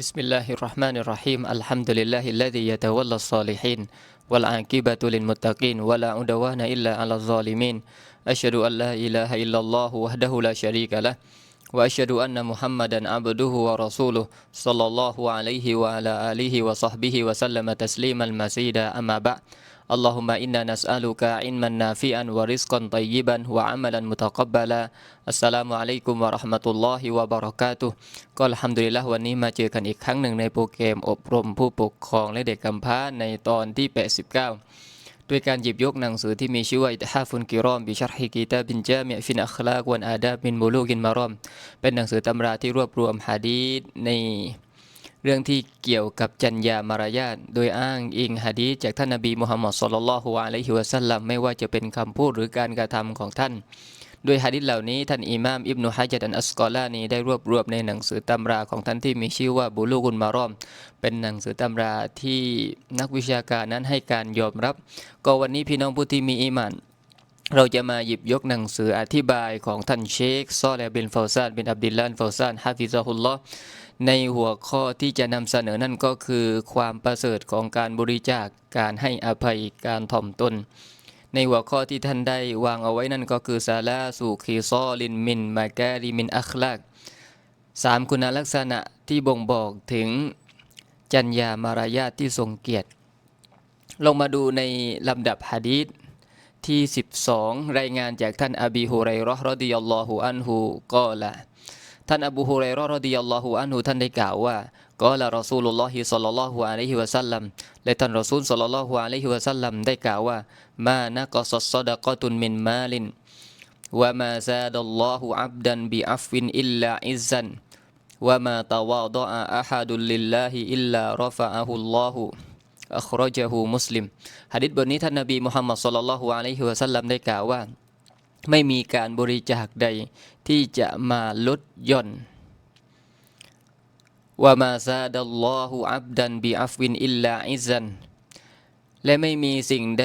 بسم الله الرحمن الرحيم الحمد لله الذي يتولى الصالحين والعاقبة للمتقين ولا عدوان إلا على الظالمين أشهد أن لا إله إلا الله وحده لا شريك له وأشهد أن محمدا عبده ورسوله صلى الله عليه وعلى آله وصحبه وسلم تسليما مزيدا أما بعد اللهم إنا نسألك علما نافعا ورزقا طيبا وعملا متقبلا السلام عليكم ورحمة الله وبركاته ก็อัลฮัมดุลิลละห์วันนี้มาเจอกันอีกครั้งหนึ่งในโปรแกรมอบรมผู้ปกครองและเด็กกำพร้าในตอนที่ 89 ด้วยการหยิบยกหนังสือที่มีชื่อว่าอิตฮาฟุนกิรอมบิชารฮิกีตาบินจามิฟินอัคลากวันอาดาบมินมูลูกินมารอม เป็นหนังสือตำราที่รวบรวมฮะดีษใน เรื่องที่เกี่ยวกับจัญญามารยาทโดยอ้างอิงฮะดีจากท่านนบีมุฮัมมัดศ็อลลัลฮุอะลัยฮิวะสัลลัมไม่ว่าจะเป็นคำพูดหรือการกระทำของท่าน โดยฮะดิษเหล่านี้ท่านอิหม่ามอิบนุฮะจัดอันอัสกอลานีได้รวบรวมในหนังสือตำราของท่านที่มีชื่อว่าบุลูกุลมารอม เป็นหนังสือตำราที่นักวิชาการนั้นให้การยอมรับ ก็วันนี้พี่น้องผู้ที่มีอีมานเราจะมาหยิบยกหนังสืออธิบายของท่านเชคซอลเลบินฟาวซานบินอับดิลลานฟาวซานฮาฟิซะฮุลลอฮ์ ในหัวข้อที่จะนำเสนอนั่นก็คือความประเสริฐของการบริจาคการให้อภัยการถ่อมตน ในหัวข้อที่ท่านได้วางเอาไว้นั่นก็คือซาลาสูคีซอลินมินมาแกริมินอัคลากสามคุณลักษณะที่บ่งบอกถึงจัญญามารยาทที่ทรงเกียรติ ลงมาดูในลำดับฮะดีษที่ 12 รายงานจากท่านอบีฮุไรเราะห์รดิยัลลอฮุอันฮุกอละ ท่านอบูฮุไรเราะห์รอดิยัลลอฮุอันฮุท่านได้กล่าวว่ากอละรอซูลุลลอฮิศ็อลลัลลอฮุอะลัยฮิวะซัลลัมและท่านรอซูลศ็อลลัลลอฮุอะลัยฮิวะซัลลัมได้กล่าวว่ามานะกอซัสซอดะกอตุนมินมาลินวะมาซาดัลลอฮุอับดันบิอัฟวินอิลลาอิซซันวะมาตะวาดะอะอะฮัดุลลิลลาฮิอิลลารอฟะอะฮุลลอฮุอัครจฮูมุสลิมหะดิษบทนี้ท่านนบีมุฮัมมัดศ็อลลัลลอฮุอะลัยฮิวะซัลลัมได้กล่าวว่า ไม่มีการบริจาคใดที่จะมาลดย่อนว่ามาซาดัลลอฮุอับดันบิอัฟวินอิลลาอิซันและไม่มีสิ่งใด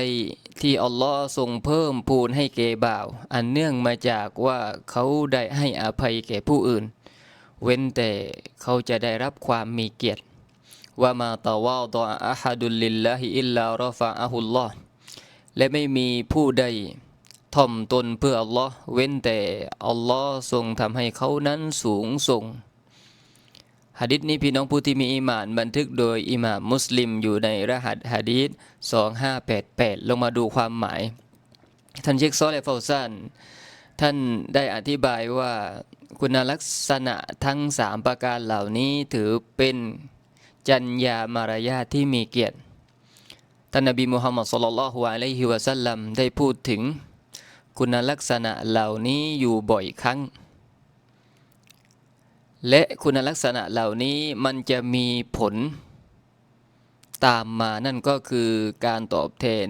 ที่อัลลอฮ์ทรงเพิ่มพูนให้แก่บ่าว อันเนื่องมาจากว่าเขาได้ให้อภัยแก่ผู้อื่น เว้นแต่เขาจะได้รับความมีเกียรติว่ามาตาวาดออะฮัดุลลิลลาฮิอิลลารอฟะอะฮุลลอฮ์และไม่มีผู้ใด ถ่อมตนเพื่ออัลลอฮ์เว้นแต่อัลลอฮ์ทรงทำให้เขานั้นสูงส่งหะดิษนี้พี่น้องผู้ที่มีอีหมานบันทึกโดยอิหม่ามมุสลิมอยู่ในรหัสหะดีษ2588 ลงมาดูความหมาย ท่านเชคซอเลฟาซันท่านได้อธิบายว่าคุณลักษณะทั้งสามประการเหล่านี้ถือเป็นจัญญามารยาทที่มีเกียรติ ท่านนบีมุฮัมมัดสุลลัลฮุอะลัยฮิวะสัลลัมได้พูดถึง คุณลักษณะเหล่านี้อยู่บ่อยครั้ง และคุณลักษณะเหล่านี้มันจะมีผล ตามมานั่นก็คือการตอบแทน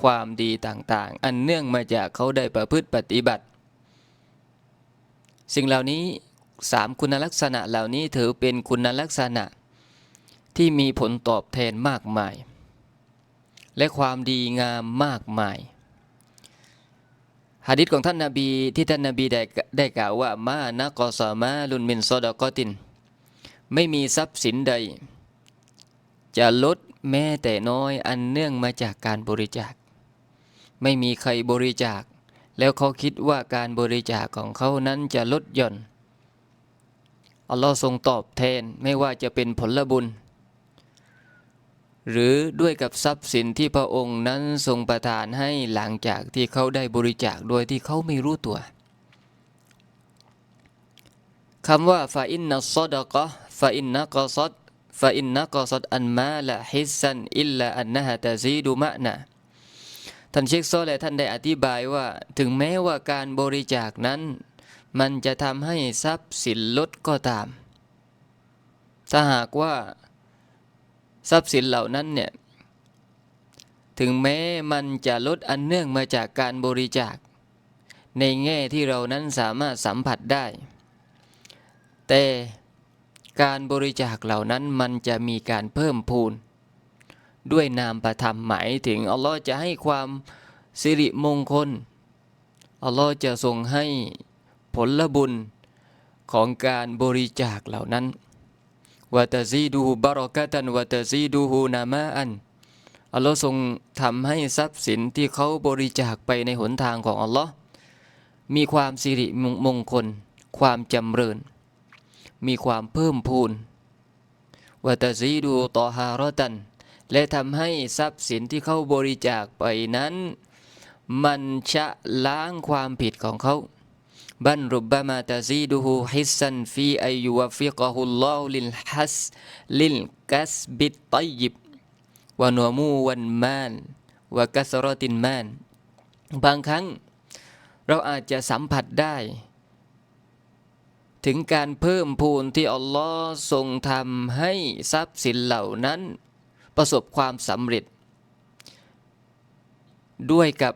ความดีต่างๆ อันเนื่องมาจากเขาได้ประพฤติปฏิบัติ สิ่งเหล่านี้สามคุณลักษณะเหล่านี้ถือเป็นคุณลักษณะที่มีผลตอบแทนมากมาย และความดีงามมากมาย หะดิษของท่านนาบีที่ท่านนาบีได้ได้กล่าวว่ามานะกอสามาลุนมินซอดกอติน ไม่มีทรัพย์สินใด จะลดแม้แต่น้อยอันเนื่องมาจากการบริจาค ไม่มีใครบริจาค แล้วเขาคิดว่าการบริจาคของเขานั้นจะลดหย่อนอัลลอฮ์ทรงตอบแทนไม่ว่าจะเป็นผลบุญ หรือด้วยกับทรัพย์สินที่พระองค์นั้นทรงประทานให้หลังจากที่เขาได้บริจาคโดยที่เขาไม่รู้ตัวคำว่าฟาอินนัสซอดกะฟาอินนักซอดฟาอินนักซอดอันมาละฮิสันอิลลาอันนะฮะตะซีดูมะนะท่านเชคโซและท่านได้อธิบายว่าถึงแม้ว่าการบริจาคนั้น มันจะทำให้ทรัพย์สินลดก็ตาม ถ้าหากว่า ทรัพย์สินเหล่านั้นเนี่ยถึงแม้มันจะลดอันเนื่องมาจากการบริจาค ในแง่ที่เรานั้นสามารถสัมผัสได้ แต่การบริจาคเหล่านั้นมันจะมีการเพิ่มพูน ด้วยนามประธรรมหมายถึงอัลลอฮ์จะให้ความสิริมงคลอัลลอฮ์จะทรงให้ผลบุญของการบริจาคเหล่านั้น วะตะซีดูบารอกะตันวะตะซีดูฮูนามาอันอัลลอฮ์ทรงทำให้ทรัพย์สินที่เขาบริจาคไปในหนทางของอัลลอฮ์มีความสิริมงคล ความจำเริญ มีความเพิ่มพูนวะตะซีดูตอฮารอตัน และทำให้ทรัพย์สินที่เขาบริจาคไปนั้น มันชะล้างความผิดของเขา บันรุบบามาตาซีดูฮูฮิสันฟีอายุวฟิกะฮุลลอฮุลิลฮัสลิลกัสบิตตัยยิบวะนัวมูวันมานวะกัสรอตินมานบางครั้งเราอาจจะสัมผัสได้ ถึงการเพิ่มพูนที่อัลลอฮ์ทรงทำให้ทรัพย์สินเหล่านั้น ประสบความสำเร็จ ด้วยกับ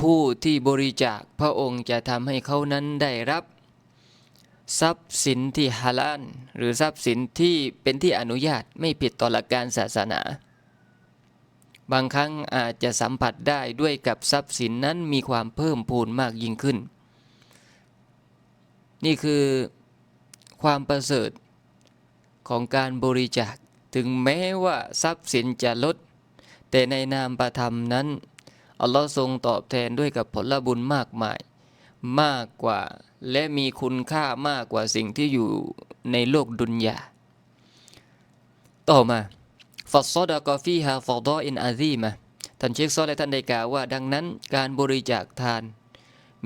ผู้ที่บริจาคพระองค์จะทำให้เขานั้นได้รับ ทรัพย์สินที่ฮาลาลหรือทรัพย์สินที่เป็นที่อนุญาตไม่ผิดต่อหลักการศาสนา บางครั้งอาจจะสัมผัสได้ด้วยกับทรัพย์สินนั้นมีความเพิ่มพูนมากยิ่งขึ้น นี่คือความประเสริฐของการบริจาคถึงแม้ว่าทรัพย์สินจะลด แต่ในนามประธรรมนั้น อัลลอฮ์ทรงตอบแทนด้วยกับผลบุญมากมาย มากกว่าและมีคุณค่ามากกว่าสิ่งที่อยู่ในโลกดุนยา ต่อมาฟัซอดากอฟีฮาฟอดออินอาซีมาท่านเชคซอและท่านได้กล่าวว่า ดังนั้นการบริจาคทาน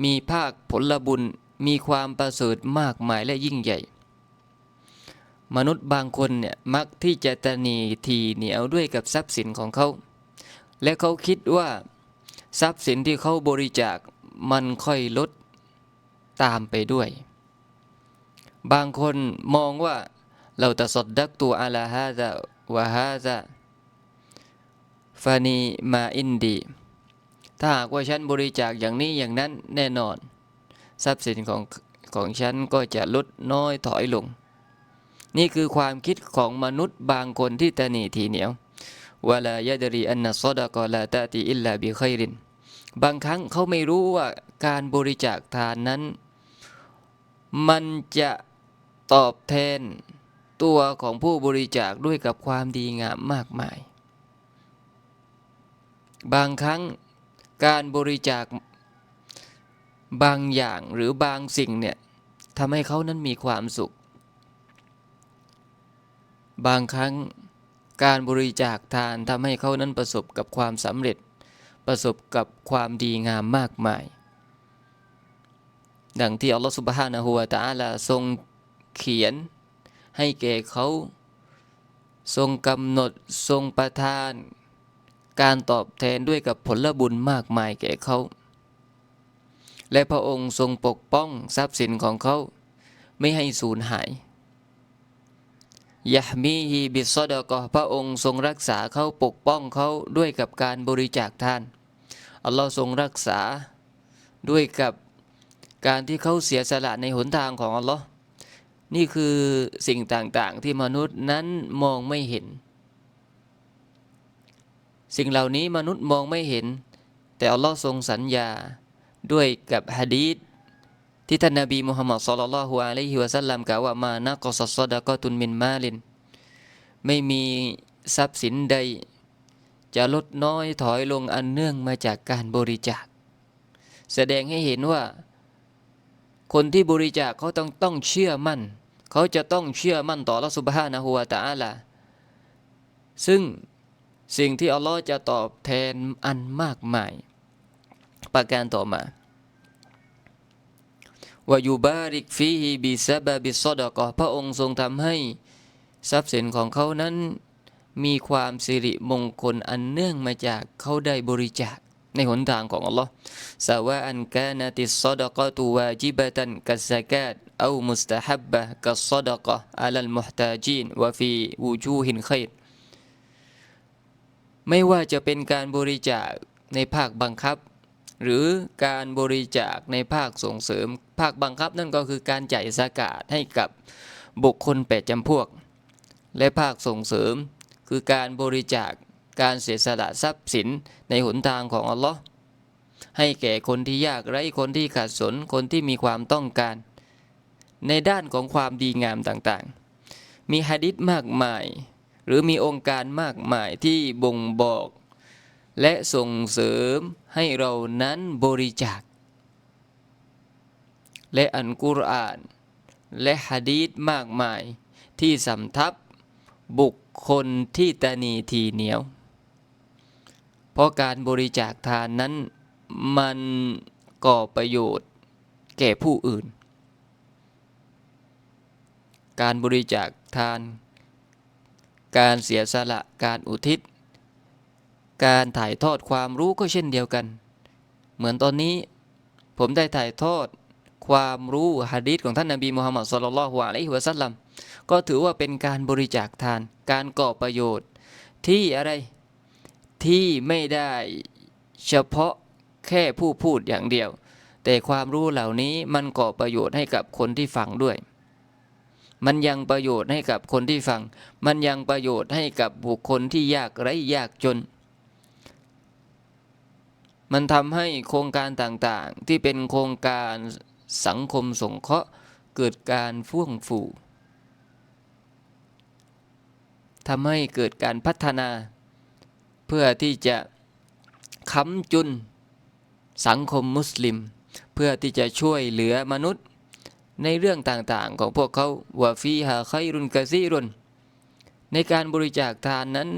มีภาคผลบุญมีความประเสริฐมากมายและยิ่งใหญ่ มนุษย์บางคนเนี่ยมักที่จะตนีทีเหนียวด้วยกับทรัพย์สินของเขา และเขาคิดว่า ทรัพย์สินที่เขาบริจาคมันค่อยลดตามไปด้วย บางคนมองว่าเราตะสดดักตัวอาลาฮาซาวะฮาซาฟานีมาอินดี ถ้าหากว่าฉันบริจาคอย่างนี้อย่างนั้นแน่นอน ทรัพย์สินของของฉันก็จะลดน้อยถอยลง นี่คือความคิดของมนุษย์บางคนที่ตนีทีเหนียววลายดรีอันนัสซดกอลาตาติอิลลาบิคอยริน บางครั้งเขาไม่รู้ว่าการบริจาคทานนั้น มันจะตอบแทนตัวของผู้บริจาคด้วยกับความดีงามมากมาย บางครั้งการบริจาคบางอย่างหรือบางสิ่งเนี่ยทำให้เขานั้นมีความสุข บางครั้งการบริจาคทานทำให้เขานั้นประสบกับความสำเร็จ ประสบกับความดีงามมากมาย ดังที่อัลลอฮฺสุบฮานะฮูวาตาลาทรงเขียนให้แก่เขา ทรงกำหนดทรงประทาน การตอบแทนด้วยกับผลบุญมากมายแก่เขา และพระองค์ทรงปกป้องทรัพย์สินของเขา ไม่ให้สูญหาย ยะมีฮีบิสอดกอพระองค์ทรงรักษาเขาปกป้องเขาด้วยกับการบริจาคทาน อัลลอฮ์ทรงรักษาด้วยกับการที่เขาเสียสละในหนทางของอัลลอฮ์นี่คือสิ่งต่างๆที่มนุษย์นั้นมองไม่เห็น สิ่งเหล่านี้มนุษย์มองไม่เห็น แต่อัลลอฮ์ทรงสัญญาด้วยกับฮะดีษ ที่ท่านนบีมุฮัมมัดสุลลัลฮุอะลัยฮิวะสัลลัมกล่าวว่ามานะกอสัสดะกอตุนมินมาลิน ไม่มีทรัพย์สินใด จะลดน้อยถอยลงอันเนื่องมาจากการบริจาค แสดงให้เห็นว่า คนที่บริจาคเขาต้องต้องเชื่อมั่น เขาจะต้องเชื่อมั่นต่อละสุบฮานะฮูวาตาอาลาซึ่งสิ่งที่อัลลอฮ์จะตอบแทนอันมากมาย ประการต่อมา วายูบาริกฟีฮีบิซาบาบิสอดกอพระองค์ทรงทำให้ทรัพย์สินของเขานั้นมีความสิริมงคลอันเนื่องมาจากเขาได้บริจาคในหนทางของอัลลอฮ์สาวะอันกานาติสอดกอตูวาจิบะตันกัสกาตเอามุสตะฮับบะกัสอดกะอัลลมุฮตาจีนวะฟีวูจูฮินขัยไม่ว่าจะเป็นการบริจาคในภาคบังคับ หรือการบริจาคในภาคส่งเสริม ภาคบังคับนั่นก็คือการจ่ายสกาดให้กับบุคคลแปดจำพวก และภาคส่งเสริม คือการบริจาคการเสียสละทรัพย์สินในหนทางของอัลลอฮ์ให้แก่คนที่ยากไร้คนที่ขาดสนคนที่มีความต้องการ ในด้านของความดีงามต่างๆ มีหะดิษมากมาย หรือมีองค์การมากมายที่บ่งบอก และส่งเสริม ให้เรานั้นบริจาค และอันกุรอาน และหะดีษมากมายที่สำทับบุคคลที่ตนีทีเหนียว เพราะการบริจาคทานนั้นมันก่อประโยชน์แก่ผู้อื่น การบริจาคทาน การเสียสละการอุทิศ การถ่ายทอดความรู้ก็เช่นเดียวกัน เหมือนตอนนี้ ผมได้ถ่ายทอดความรู้ฮะดีษของท่านนบีมุฮัมมัดสุลลัลฮุอะลัยฮิวะสัลลัมก็ถือว่าเป็นการบริจาคทาน การก่อประโยชน์ ที่อะไรที่ไม่ได้เฉพาะแค่ผู้พูดอย่างเดียว แต่ความรู้เหล่านี้มันก่อประโยชน์ให้กับคนที่ฟังด้วย มันยังประโยชน์ให้กับคนที่ฟัง มันยังประโยชน์ให้กับบุคคลที่ยากไร้ยากจน มันทำให้โครงการต่างๆ ที่เป็นโครงการสังคมสงเคราะห์เกิดการฟ่วงฟูทำให้เกิดการพัฒนา เพื่อที่จะค้ำจุนสังคมมุสลิม เพื่อที่จะช่วยเหลือมนุษย์ในเรื่องต่างๆ ของพวกเขาวาฟีฮาไครุนกะซีรุนในการบริจาคทานนั้น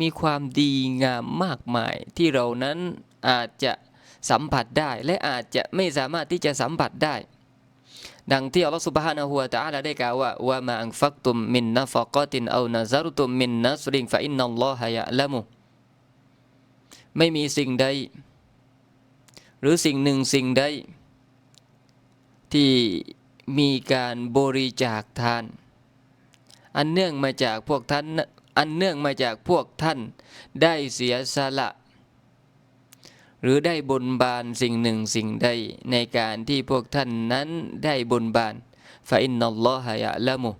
มีความดีงามมากมายที่เรานั้น อาจจะสัมผัสได้ และอาจจะไม่สามารถที่จะสัมผัสได้ ดังที่อัลลอฮฺสุบฮานะฮูวะตะอาลาได้กล่าวว่าว่ามาอังฟักตุมมินนัฟกอตินเอานาซารุตุมมินนัสริงฟะอินนัลลอฮะยะละมุไม่มีสิ่งใด หรือสิ่งหนึ่งสิ่งใด ที่มีการบริจาคทาน อันเนื่องมาจากพวกท่านอันเนื่องมาจากพวกท่านได้เสียสละ หรือได้บนบานสิ่งหนึ่งสิ่งใดในการที่พวกท่านนั้นได้บนบานฟาอินนัลลอฮะยะละมุ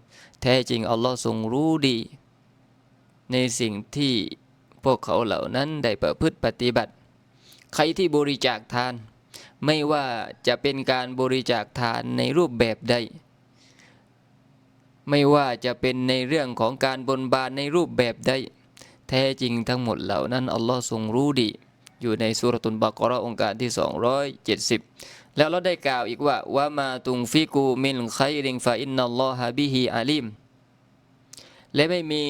แท้จริงอัลลอฮ์ทรงรู้ดี ในสิ่งที่พวกเขาเหล่านั้นได้ประพฤติปฏิบัติ ใครที่บริจาคทาน ไม่ว่าจะเป็นการบริจาคทานในรูปแบบใด ไม่ว่าจะเป็นในเรื่องของการบนบานในรูปแบบใด แท้จริงทั้งหมดเหล่านั้นอัลลอฮ์ทรงรู้ดี อยู่ในสุรตุนบักรอองค์การที่ 270 แล้วเราได้กล่าวอีกว่าว่ามาตุงฟิกูมินไคริงฟาอินนัลลอฮะบิฮิอาลิมและไม่มี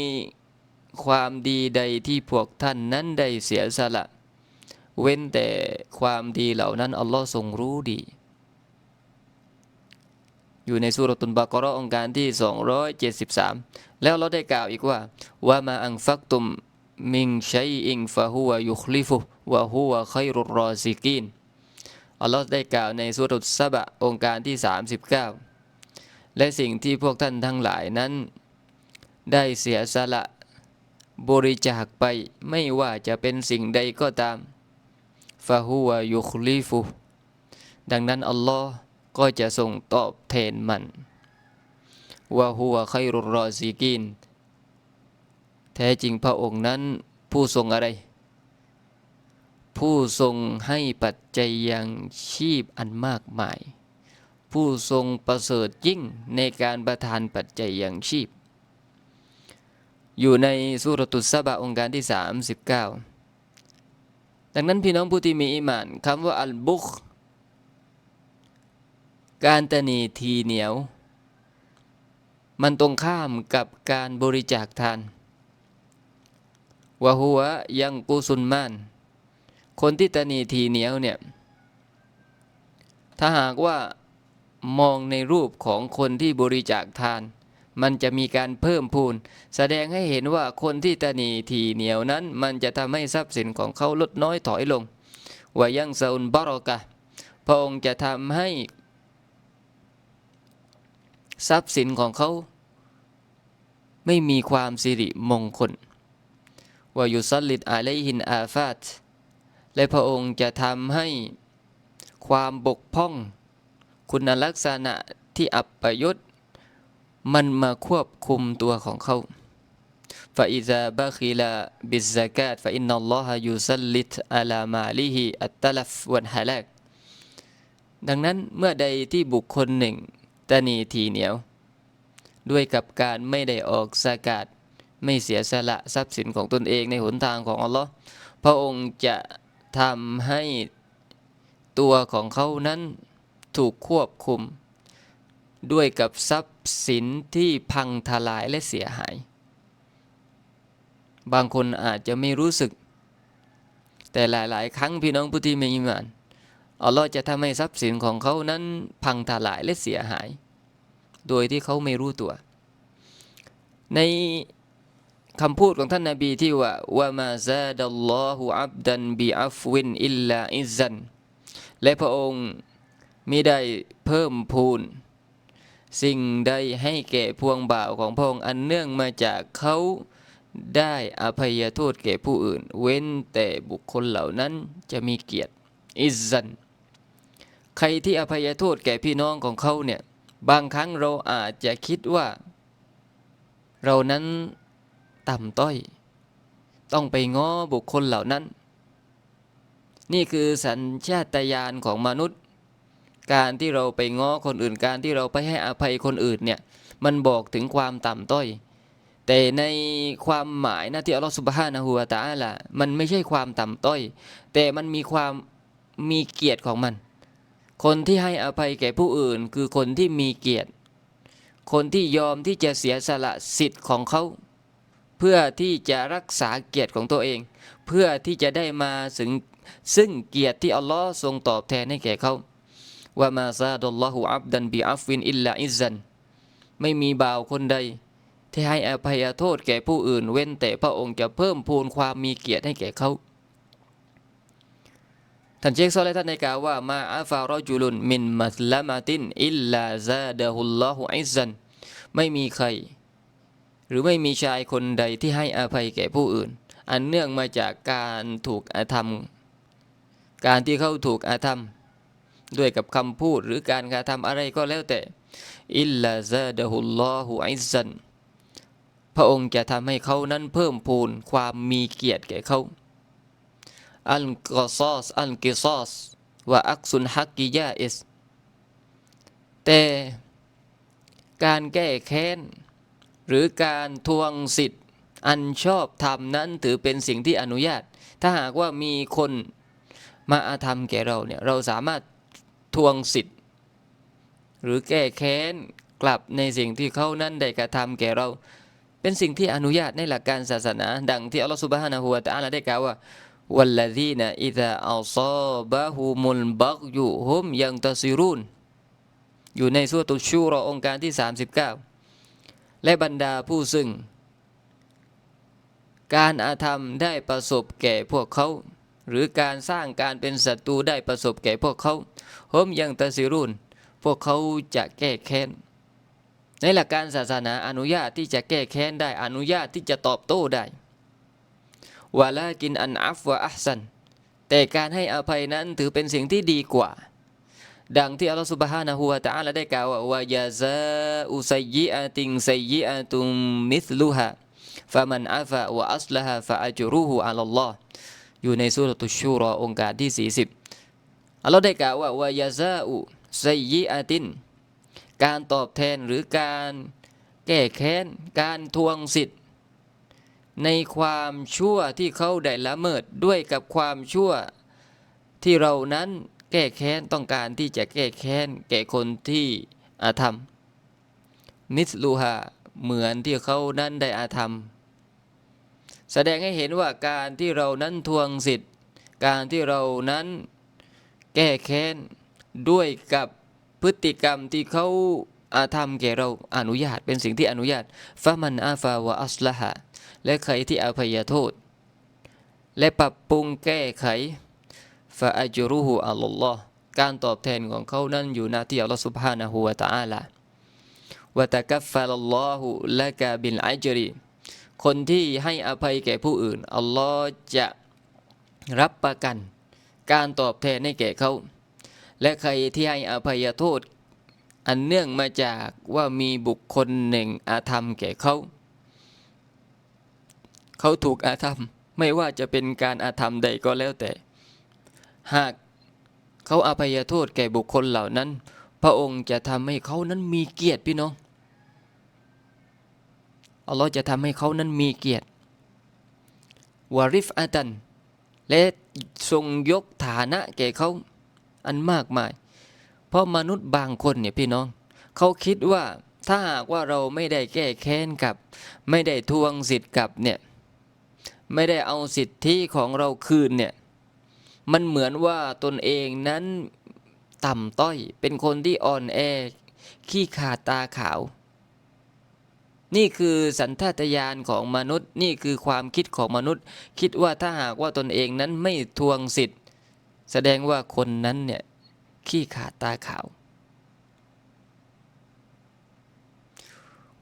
ความดีใดที่พวกท่านนั้นได้เสียสละ เว้นแต่ความดีเหล่านั้น อัลลอฮ์ทรงรู้ดี อยู่ในสุรตุนบากรอองค์การที่ 273 แล้วเราได้กล่าวอีกว่า ว่ามาอังฟักตุมมิงชัยอิงฟะฮุวยุคลิฟุ วะฮุวะไครุรอซิกีนอัลลอฮ์ได้กล่าวในสุรุตซะบะองค์การที่ 39 และสิ่งที่พวกท่านทั้งหลายนั้น ได้เสียสละบริจาคไปไม่ว่าจะเป็นสิ่งใดก็ตามฟาฮูวายุคลีฟูดังนั้น อัลลอฮ์ก็จะทรงตอบแทนมันวาฮูวาไครุรอซีกิน แท้จริงพระองค์นั้นผู้ทรงอะไร ผู้ทรงให้ปัจจัยยังชีพอันมากมาย ผู้ทรงประเสริฐยิ่งในการประทานปัจจัยยังชีพ อยู่ในสุรตุสบะองค์การที่ 39 ดังนั้นพี่น้องผู้ที่มีอิมานคำว่าอัลบุคการตนีทีเหนียว มันตรงข้ามกับการบริจาคทานวะหัวยังกุสุนมาน คนที่ตนีทีเหนียวเนี่ยถ้าหากว่ามองในรูปของคนที่บริจาคทาน มันจะมีการเพิ่มพูน แสดงให้เห็นว่าคนที่ตนีทีเหนียวนั้น มันจะทำให้ทรัพย์สินของเขาลดน้อยถอยลงวายังซาอุนบารอกะพระองค์จะทำให้ทรัพย์สินของเขา ไม่มีความสิริมงคลว่ายุสลิดอาเลหินอาฟาต และพระองค์จะทำให้ความบกพร่อง คุณลักษณะที่อับประยุทธ์มันมาควบคุมตัวของเขาฟาอิซาบะคิลาบิซากาตฟาอินนัลลอฮะยูซัลลิตอาลามาลิฮิอัตตลัฟวันฮาลักดังนั้นเมื่อใดที่บุคคลหนึ่งตนีทีเหนียว ด้วยกับการไม่ได้ออกสากาศไม่เสียสละทรัพย์สินของตนเองในหนทางของอัลลอฮ์พระองค์จะ ทำให้ตัวของเขานั้นถูกควบคุม ด้วยกับทรัพย์สินที่พังทลายและเสียหาย บางคนอาจจะไม่รู้สึก แต่หลายๆ ครั้งพี่น้องผู้ที่มีอิมานอัลลอฮ์จะทำให้ทรัพย์สินของเขานั้นพังทลายและเสียหาย โดยที่เขาไม่รู้ตัว ใน คำพูดของท่านนาบีที่ว่าว่ามาซาดัลลอฮุอับดันบิอัฟวินอิลลาอิซันและพระองค์มิได้เพิ่มพูน สิ่งใดให้แก่พวงบ่าวของพระองค์อันเนื่องมาจากเขาได้อภัยโทษแก่ผู้อื่น เว้นแต่บุคคลเหล่านั้นจะมีเกียรติอิซันใครที่อภัยโทษแก่พี่น้องของเขาเนี่ยบางครั้งเราอาจจะคิดว่า เรานั้น ต่ำต้อย ต้องไปง้อบุคคลเหล่านั้น นี่คือสัญชาตญาณของมนุษย์ การที่เราไปง้อคนอื่นการที่เราไปให้อภัยคนอื่นเนี่ยมันบอกถึงความต่ำต้อย แต่ในความหมายนะที่อัลลอฮฺสุบฮานะฮูวาตาละมันไม่ใช่ความต่ำต้อย แต่มันมีความมีเกียรติของมัน คนที่ให้อภัยแก่ผู้อื่น คือคนที่มีเกียรติ คนที่ยอมที่จะเสียสละสิทธิ์ของเขา เพื่อที่จะรักษาเกียรติของตัวเอง เพื่อที่จะได้มาถึงซึ่งเกียรติที่อัลลอฮ์ทรงตอบแทนให้แก่เขาว่ามาซาดัลลอฮุอับดันบิอัฟวินอิลลาอิซันไม่มีบ่าวคนใด ที่ให้อภัยโทษแก่ผู้อื่น เว้นแต่พระองค์จะเพิ่มพูนความมีเกียรติให้แก่เขาท่านเชคซอลและท่านในกล่าวว่ามาอาฟารอจุลุนมินมัสลามาตินอิลลาซาดะฮุลลอฮุอิซันไม่มีใคร รือไม่มีชายคนใดที่ให้อภัยแก่ผู้อื่น อันเนื่องมาจากการถูกอาธรรม การที่เขาถูกอาธรรม ด้วยกับคำพูดหรือการกระทำอะไรก็แล้วแต่ อิลลาซาดะฮุลลอฮุอิซันพระองค์จะทำให้เขานั้นเพิ่มพูนความมีเกียรติแก่เขา อัลกอซอส อัลกิซอสว่าอักซุนฮักกิยาอิสแต่การแก้แค้น หรือการทวงสิทธิ์ อันชอบธรรมนั้นถือเป็นสิ่งที่อนุญาต ถ้าหากว่ามีคนมาอาธรรมแก่เราเนี่ย เราสามารถทวงสิทธิ์ หรือแก้แค้นกลับในสิ่งที่เขานั้นได้กระทำแก่เรา เป็นสิ่งที่อนุญาตในหลักการศาสนา ดังที่อัลลอฮฺสุบฮานะฮูวะตะอาลาได้กล่าวว่า والذين إذا أصابهم البغي هم ينتصرون อยู่ในสุรตุชูรอองค์การที่ 39 และบรรดาผู้ซึ่ง การอาธรรมได้ประสบแก่พวกเขา หรือการสร้างการเป็นศัตรูได้ประสบแก่พวกเขาฮมยังตะซิรุนพวกเขาจะแก้แค้น ในหลักการศาสนาอนุญาตที่จะแก้แค้นได้อนุญาตที่จะตอบโต้ได้วาลากินอันอัฟวะอัซันแต่การให้อภัยนั้นถือเป็นสิ่งที่ดีกว่า ดังที่อัลลอฮฺสุบฮานะฮูวะตะอาลาได้กล่าวว่าวายาซาอุซัยยิอาติงซัยยิอาตุมมิสลุฮะฟะมันอาฟะวะอัสละฮะฟะอัจรุฮูอัลลอฮ์อยู่ในสุรตุชูรอองค์การที่ 40 อัลลอฮ์ได้กล่าวว่าวายาซาอุซัยยิอาติน การตอบแทนหรือการแก้แค้น การทวงสิทธิ์ ในความชั่วที่เขาได้ละเมิดด้วยกับความชั่วที่เรานั้น แก้แค้นต้องการที่จะแก้แค้นแก่คนที่อาธรรม มิสลูฮาเหมือนที่เขานั้นได้อาธรรม แสดงให้เห็นว่าการที่เรานั้นทวงสิทธิ์ การที่เรานั้นแก้แค้นด้วยกับพฤติกรรมที่เขาอาธรรมแก่เราอนุญาตเป็นสิ่งที่อนุญาตฟะมันอาฟาวะอัสละฮะและใครที่อภัยโทษ และปรับปรุงแก้ไข ฟาอัจรุฮูอัลลอฮ์การตอบแทนของเขานั้นอยู่น้าที่อัลลอฮ์สุบฮานะฮูวะตะอาลาวะตะกัฟฟัลลอฮุละกาบินอัจรีคนที่ให้อภัยแก่ผู้อื่น อัลลอฮ์จะรับประกัน การตอบแทนให้แก่เขา และใครที่ให้อภัยโทษ อันเนื่องมาจากว่ามีบุคคลหนึ่งอาธรรมแก่เขา เขาถูกอาธรรม ไม่ว่าจะเป็นการอาธรรมใดก็แล้วแต่ หากเขาอภัยโทษแก่บุคคลเหล่านั้น พระองค์จะทำให้เขานั้นมีเกียรติพี่น้องอัลลอฮ์จะทำให้เขานั้นมีเกียรติวาริฟอาตัน และทรงยกฐานะแก่เขาอันมากมาย เพราะมนุษย์บางคนเนี่ยพี่น้อง เขาคิดว่าถ้าหากว่าเราไม่ได้แก้แค้นกับ ไม่ได้ทวงสิทธิ์กับเนี่ย ไม่ได้เอาสิทธิของเราคืนเนี่ย มันเหมือนว่าตนเองนั้นต่ำต้อย เป็นคนที่อ่อนแอ ขี้ขาดตาขาว นี่คือสัญชาตญาณของมนุษย์ นี่คือความคิดของมนุษย์ คิดว่าถ้าหากว่าตนเองนั้นไม่ทวงสิทธิ์ แสดงว่าคนนั้นเนี่ยขี้ขาดตาขาว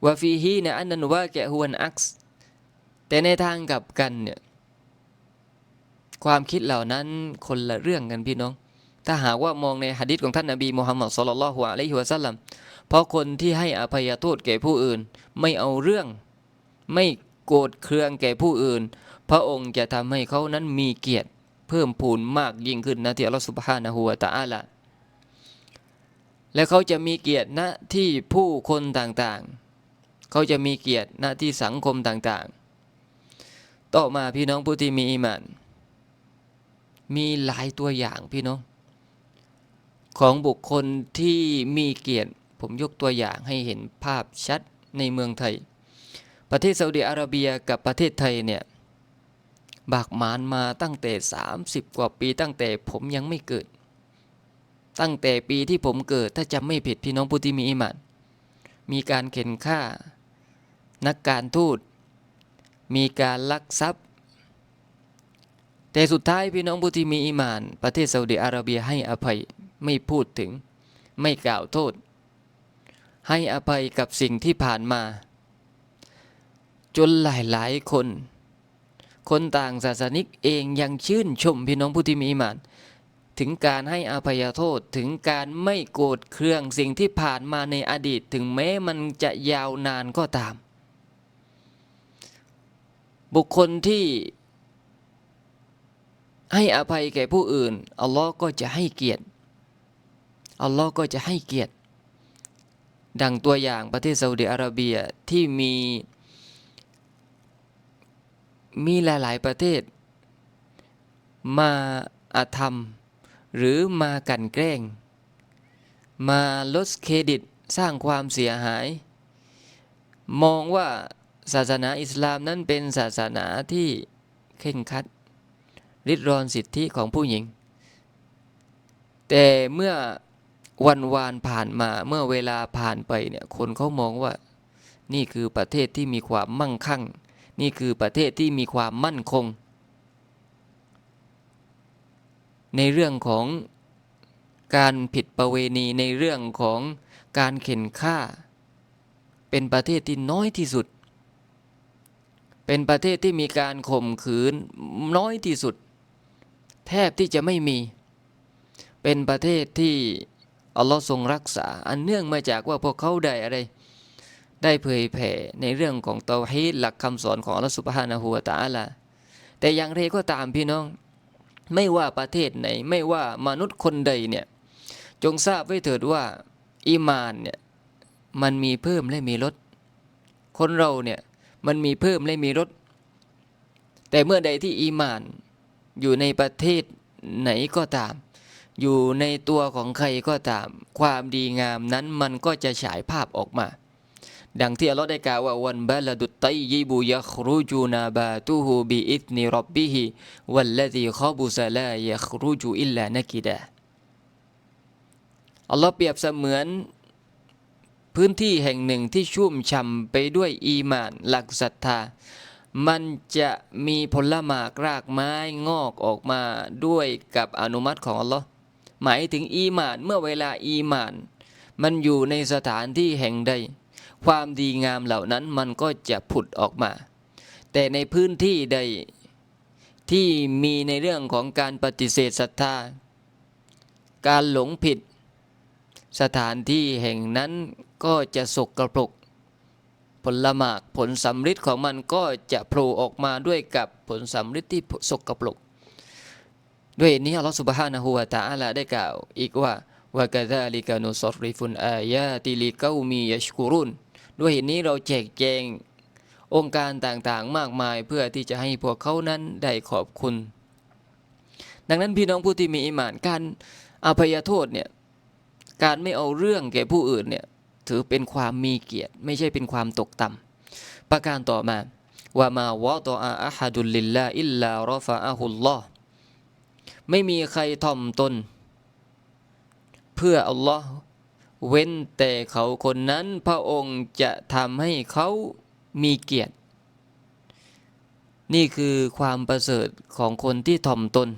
วาฟีฮีนี่ยอันนั้นว่าแกฮวนอักซ์แต่ในทางกลับกันเนี่ย ความคิดเหล่านั้นคนละเรื่องกันพี่น้อง ถ้าหากว่ามองในหะดิษของท่านนบีมุฮัมมัดสุลลัลฮุอะลัยฮิวะสัลลัมเพราะคนที่ให้อภัยโทษแก่ผู้อื่น ไม่เอาเรื่อง ไม่โกรธเคืองแก่ผู้อื่น พระองค์จะทำให้เขานั้นมีเกียรติเพิ่มพูนมากยิ่งขึ้นนะที่อัลลอฮฺสุบฮานะฮูวะตะอาลาและเขาจะมีเกียรติณที่ผู้คนต่างๆ เขาจะมีเกียรติณที่สังคมต่างๆ ต่อมาพี่น้องผู้ที่มีอีหมาน มีหลายตัวอย่างพี่น้องของบุคคลที่มีเกียรติ ผมยกตัวอย่างให้เห็นภาพชัดในเมืองไทย ประเทศซาอุดิอาระเบียกับประเทศไทยเนี่ยบากหมานมาตั้งแต่ 30 กว่าปีตั้งแต่ผมยังไม่เกิด ตั้งแต่ปีที่ผมเกิดถ้าจำไม่ผิดพี่น้องผู้ที่มีอิมานมีการเข็นฆ่า นักการทูต มีการลักทรัพย์ แต่สุดท้ายพี่น้องผู้ที่มีอิมาน ประเทศซาอุดิอาระเบียให้อภัยไม่พูดถึง ไม่กล่าวโทษ ให้อภัยกับสิ่งที่ผ่านมา จนหลายๆคน คนต่างศาสนิกเองยังชื่นชมพี่น้องผู้ที่มีอิมาน ถึงการให้อภัยโทษถึงการไม่โกรธเคืองสิ่งที่ผ่านมาในอดีต ถึงแม้มันจะยาวนานก็ตาม บุคคลที่ ให้อภัยแก่ผู้อื่น อัลลอฮ์ก็จะให้เกียรติ อัลลอฮ์ก็จะให้เกียรติ ดังตัวอย่างประเทศซาอุดิอาระเบียที่มี มีหลาย ๆ ประเทศ มาอาธรรม หรือมากันแกล้ง มาลดเครดิตสร้างความเสียหาย มองว่าศาสนาอิสลามนั้นเป็นศาสนาที่เข่งคัด ริดรอนสิทธิของผู้หญิง แต่เมื่อวันวานผ่านมาเมื่อเวลาผ่านไปเนี่ยคนเขามองว่า นี่คือประเทศที่มีความมั่งคั่ง นี่คือประเทศที่มีความมั่นคง ในเรื่องของการผิดประเวณีในเรื่องของการเข็นฆ่า เป็นประเทศที่น้อยที่สุด เป็นประเทศที่มีการข่มขืนน้อยที่สุด แทบที่จะไม่มี เป็นประเทศที่อัลลอฮ์ทรงรักษา อันเนื่องมาจากว่าพวกเขาได้อะไร ได้เผยแผ่ในเรื่องของเตาฮีดหลักคำสอนของอัลลอฮ์สุบฮานะฮูวะตาลาแต่อย่างไรก็ตามพี่น้อง ไม่ว่าประเทศไหน ไม่ว่ามนุษย์คนใดเนี่ยจงทราบไว้เถิดว่าอีมานเนี่ยมันมีเพิ่มและมีลด คนเราเนี่ยมันมีเพิ่มและมีลด แต่เมื่อใดที่อีมาน อยู่ในประเทศไหนก็ตาม อยู่ในตัวของใครก็ตาม ความดีงามนั้นมันก็จะฉายภาพออกมา ดังที่อัลลอฮ์ได้กล่าวว่าวันบาลดุตไตยิบุยัครูจูนาบาตูฮูบิอิธนิรับบิฮิวัลลดีขบุซาลายัครูจูอิลลานักิดะอัลลอฮ์เปรียบเสมือนพื้นที่แห่งหนึ่งที่ชุ่มช่ำไปด้วยอีมาน หลักศรัทธา มันจะมีผลหมากรากไม้งอกออกมาด้วยกับอนุมัติของอัลลอฮ์หมายถึงอีมานเมื่อเวลาอีมาน มันอยู่ในสถานที่แห่งใด ความดีงามเหล่านั้นมันก็จะผุดออกมา แต่ในพื้นที่ใดที่มีในเรื่องของการปฏิเสธศรัทธา การหลงผิด สถานที่แห่งนั้นก็จะสกกระปรก ผลหมากผลสำริดของมันก็จะโผล่ออกมาด้วยกับผลสำริดที่สกปรกด้วยเหตุนี้อัลลอฮฺสุบฮานะฮูวะตะอาลาได้กล่าว อีกว่าวะกะซาลิกานุซอริฟุนอายาติลิกามียชกุรุนด้วยเหตุนี้เราแจกแจงองค์การต่างๆมากมายเพื่อที่จะให้พวกเขานั้นได้ขอบคุณ ดังนั้นพี่น้องผู้ที่มีอิมานการอภัยโทษเนี่ยการไม่เอาเรื่องแก่ผู้อื่นเนี่ย ถือเป็นความมีเกียรติ ไม่ใช่เป็นความตกต่ำประการต่อมาว่ามาวะตออาอะฮัดุลลิลลาอิลลารอฟะอะฮุลลอฮ์ไม่มีใครถ่อมตน เพื่ออัลลอฮ์เว้นแต่เขาคนนั้นพระองค์จะทำให้เขามีเกียรติ นี่คือความประเสริฐของคนที่ถ่อมตน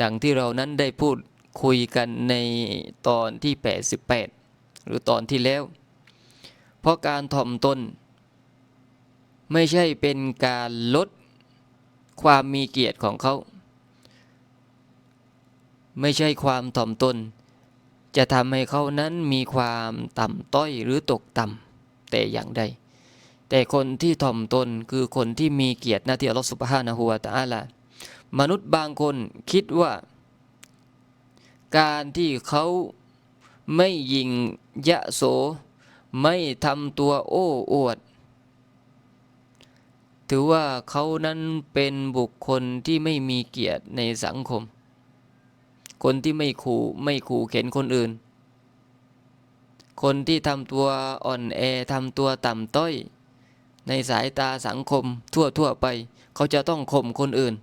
ดังที่เรานั้นได้พูดคุยกันในตอนที่ 88 หรือตอนที่แล้ว เพราะการถ่อมตน ไม่ใช่เป็นการลดความมีเกียรติของเขา ไม่ใช่ความถ่อมตน จะทำให้เขานั้นมีความต่ำต้อยหรือตกต่ำแต่อย่างใด แต่คนที่ถ่อมตนคือคนที่มีเกียรติหน้าที่อัลลอฮฺสุบฮานะฮูวะตะอาลามนุษย์บางคนคิดว่า การที่เขา ไม่ยิงยะโส ไม่ทำตัวโอ้อวด ถือว่าเขานั้นเป็นบุคคลที่ไม่มีเกียรติในสังคม คนที่ไม่ขู่ไม่ขู่เข็นคนอื่น คนที่ทำตัวอ่อนแอทำตัวต่ำต้อย ในสายตาสังคมทั่วทั่วไป เขาจะต้องข่มคนอื่น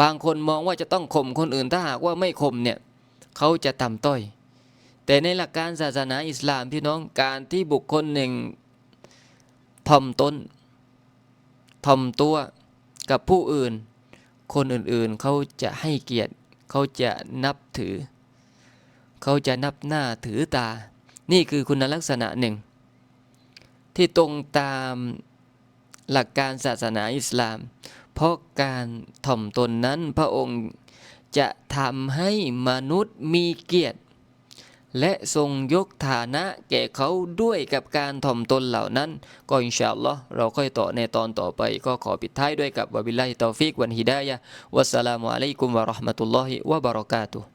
บางคนมองว่าจะต้องข่มคนอื่นถ้าหากว่าไม่ข่มเนี่ย เขาจะต่ำต้อย แต่ในหลักการศาสนาอิสลามพี่น้องการที่บุคคลหนึ่งถ่อมตนถ่อมตัวกับผู้อื่น คนอื่นๆเขาจะให้เกียรติเขาจะนับถือ เขาจะนับหน้าถือตา นี่คือคุณลักษณะหนึ่ง ที่ตรงตามหลักการศาสนาอิสลาม เพราะการถ่อมตนนั้นพระองค์จะทำให้มนุษย์มีเกียรติ และทรงยกฐานะแก่เขาด้วยกับการถ่อมตนเหล่านั้น ก็อินชาอัลลอฮ์เราค่อยต่อในตอนต่อไป ก็ขอปิดท้ายด้วยกับวะบิลลาฮิตอฟิกวันฮิดายะวัสสลามุอะลัยกุมวะราะห์มะตุลลอฮิวะบะเราะกาตุฮ์